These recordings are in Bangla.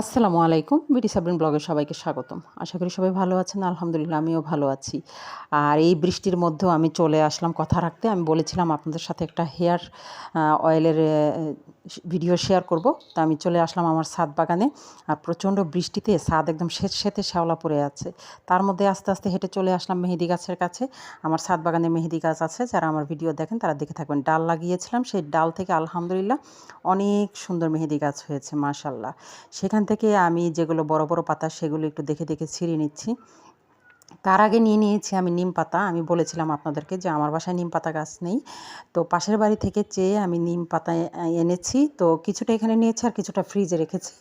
আসসালামু আলাইকুম। বিটি সাবরিন ব্লগে সবাইকে স্বাগতম। আশা করি সবাই ভালো আছেন, আলহামদুলিল্লাহ আমিও ভালো আছি। আর এই বৃষ্টির মধ্যেও আমি চলে আসলাম কথা রাখতে। আমি বলেছিলাম আপনাদের সাথে একটা হেয়ার অয়েলের ভিডিও শেয়ার করব। তা আমি চলে আসলাম আমার সাদ বাগানে। আর প্রচণ্ড বৃষ্টিতে ছাদ একদম সেত সেতে শ্যাওলা পড়ে আছে। তার মধ্যে আস্তে আস্তে হেঁটে চলে আসলাম মেহেদি গাছের কাছে। আমার ছাদ বাগানে মেহেদি গাছ আছে, যারা আমার ভিডিও দেখেন তারা দেখে থাকবেন। ডাল লাগিয়েছিলাম, সেই ডাল থেকে আলহামদুলিল্লাহ অনেক সুন্দর মেহেদি গাছ হয়েছে মাশাল্লাহ সেখান থেকে আমি যেগুলো বড় বড় পাতা সেগুলো একটু দেখে দেখে ছিঁড়ে নিচ্ছি। তার আগে নিয়ে নিয়েছি আমি নিম পাতা। আমি বলেছিলাম আপনাদেরকে যে আমার বাসায় নিম পাতা গাছ নেই। তো পাশের বাড়ি থেকে চেয়ে আমি নিম পাতা এনেছি। তো কিছুটা এখানে নিয়েছি আর কিছুটা ফ্রিজে রেখেছি।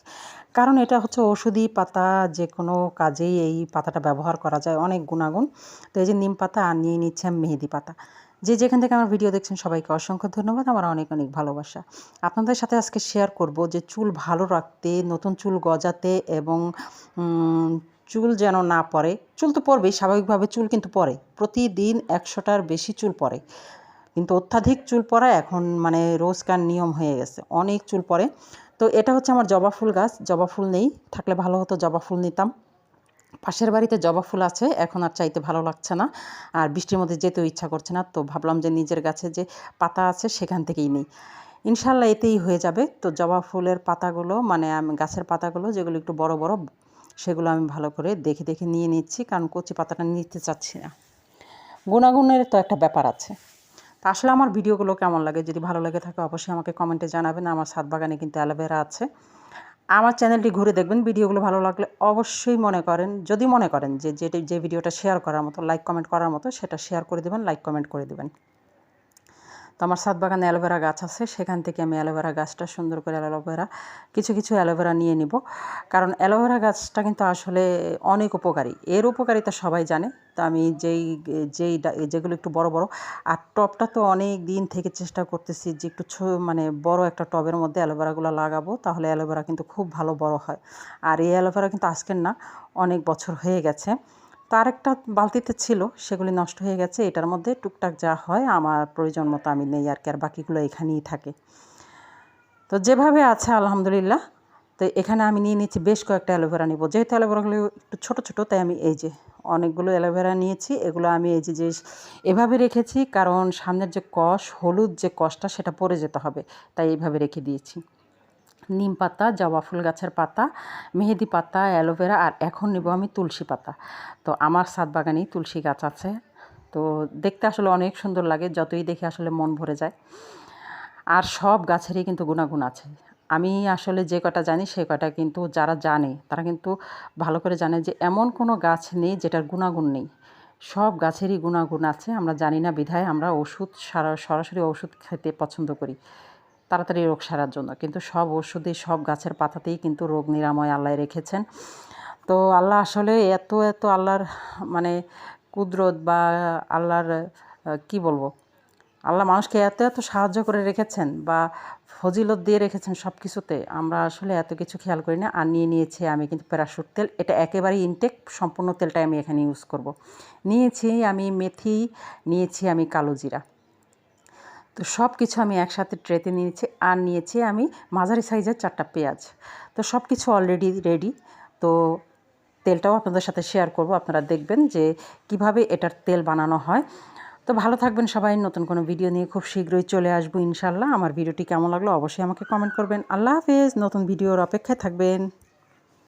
কারণ এটা হচ্ছে ওষুধি পাতা যে কোনো কাজেই এই পাতাটা ব্যবহার করা যায়। অনেক গুণাগুণ। তো এই যে নিম পাতা আর নিয়ে নিচ্ছি আমি মেহেদি পাতা। যে যেখান থেকে আমার ভিডিও দেখছেন, সবাইকে অসংখ্য ধন্যবাদ। আমার অনেক অনেক ভালোবাসা। আপনাদের সাথে আজকে শেয়ার করব যে চুল ভালো রাখতে, নতুন চুল গজাতে এবং চুল যেন না পড়ে চুল তো পড়বেই স্বাভাবিকভাবে চুল কিন্তু পড়ে প্রতিদিন একশোটার বেশি চুল পড়ে কিন্তু অত্যাধিক চুল পড়া এখন মানে রোজকার নিয়ম হয়ে গেছে। অনেক চুল পড়ে তো এটা হচ্ছে আমার জবা ফুল গাছ। জবা ফুল নেই। থাকলে ভালো হতো, জবা ফুল নিতাম। পাশের বাড়িতে জবা ফুল আছে, এখন আর চাইতে ভালো লাগছে না। আর বৃষ্টির মধ্যে যেতেও ইচ্ছা করছে না, তো ভাবলাম যে নিজের গাছে যে পাতা আছে সেখান থেকেই নেই। ইনশাল্লাহ এতেই হয়ে যাবে। তো জবা ফুলের পাতাগুলো মানে আমি, গাছের পাতাগুলো, যেগুলো একটু বড় বড়, সেগুলো আমি ভালো করে দেখে দেখে নিয়ে নিচ্ছি, কারণ কচি পাতাটা নিতে চাচ্ছি না। গুণাগুণের তো একটা ব্যাপার আছে। তা আসলে আমার ভিডিওগুলো কেমন লাগে? যদি ভালো লাগে থাকে, অবশ্যই আমাকে কমেন্টে জানাবেন। আমার সাত বাগানে কিন্তু অ্যালোভেরা আছে। আমার চ্যানেলটি ঘুরে দেখবেন, ভিডিওগুলো ভালো লাগলে অবশ্যই মনে করেন, যদি মনে করেন যে, যেটি, যে ভিডিওটা শেয়ার করার মতো লাইক কমেন্ট করার মতো, সেটা শেয়ার করে দেবেন লাইক কমেন্ট করে দেবেন। তো আমার সাত বাগানে অ্যালোভেরা গাছ আছে, সেখান থেকে আমি অ্যালোভেরা গাছটা সুন্দর করে অ্যালোভেরা, কিছু কিছু অ্যালোভেরা নিয়ে নিব। কারণ অ্যালোভেরা গাছটা কিন্তু আসলে অনেক উপকারী। এর উপকারিতা সবাই জানে। তো আমি যেই যেই যেগুলো একটু বড় বড়, আর টবটা তো অনেক দিন থেকে চেষ্টা করতেছি যে একটু মানে বড় একটা টবের মধ্যে অ্যালোভেরাগুলো লাগাবো, তাহলে অ্যালোভেরা কিন্তু খুব ভালো বড় হয়। আর এই অ্যালোভেরা কিন্তু আজকের না, অনেক বছর হয়ে গেছে। তার একটা বালতিতে ছিল, সেগুলি নষ্ট হয়ে গেছে, এটার মধ্যে টুকটাক যা হয়, আমার প্রয়োজন মতো আমি নেই আর কি, আর বাকিগুলো এখানেই থাকে। তো যেভাবে আছে, আলহামদুলিল্লাহ। তো এখানে আমি নিয়ে নিচ্ছি বেশ কয়েকটা অ্যালোভেরা নিব। যেহেতু অ্যালোভেরাগুলো একটু ছোটো ছোটো, তাই আমি এই যে অনেকগুলো অ্যালোভেরা নিয়েছি, এগুলো আমি এই যে যে এভাবে রেখেছি, কারণ সামনের যে কষ, হলুদ যে কষটা, সেটা পড়ে যেতে হবে, তাই এইভাবে রেখে দিয়েছি। নিম পাতা, জবা ফুল গাছের পাতা, মেহেদি পাতা, অ্যালোভেরা আর এখন নেব আমি তুলসী পাতা। তো আমার সাত বাগানেই তুলসী গাছ আছে। তো দেখতে আসলে অনেক সুন্দর লাগে, যতই দেখে আসলে মন ভরে যায়। আর সব গাছেরই কিন্তু গুণাগুণ আছে। আমি আসলে যে কটা জানি, সে কটা কিন্তু যারা জানে, তারা কিন্তু ভালো করে জানে যে এমন কোনো গাছ নেই যেটার গুণাগুণ নেই। সব গাছেরই গুণাগুণ আছে, আমরা জানি না বিধায় আমরা ওষুধ সারা, সরাসরি ওষুধ খেতে পছন্দ করি। তাড়াতাড়ি রোগ সারার জন্য। কিন্তু সব ওষুধে সব গাছের পাতাতেই কিন্তু রোগ নিরাময় আল্লাহ রেখেছেন। তো আল্লাহ আসলে এত এত আল্লাহর মানে কুদরত বা আল্লাহর কি বলব? আল্লাহ মানুষকে এত এত সাহায্য করে রেখেছেন বা ফজিলত দিয়ে রেখেছেন সব কিছুতে আমরা আসলে এত কিছু খেয়াল করি না। আর নিয়ে নিয়েছি আমি কিন্তু প্যারাশুট তেল। এটা একেবারেই ইনটেক সম্পূর্ণ তেলটাই আমি এখানে ইউজ করব। নিয়েছি আমি মেথি, নিয়েছি আমি কালো জিরা। তো সব কিছু আমি একসাথে ট্রেতে নিয়েছি আর নিয়েছি আমি মাঝারি সাইজের চারটা পেঁয়াজ। তো সব কিছু অলরেডি রেডি তো তেলটাও আপনাদের সাথে শেয়ার করব। আপনারা দেখবেন যে কীভাবে এটার তেল বানানো হয়। তো ভালো থাকবেন সবাই। নতুন কোনো ভিডিও নিয়ে খুব শীঘ্রই চলে আসব ইনশাল্লাহ আমার ভিডিওটি কেমন লাগল অবশ্যই আমাকে কমেন্ট করবেন। আল্লাহ হাফেজ। নতুন ভিডিওর অপেক্ষায় থাকবেন।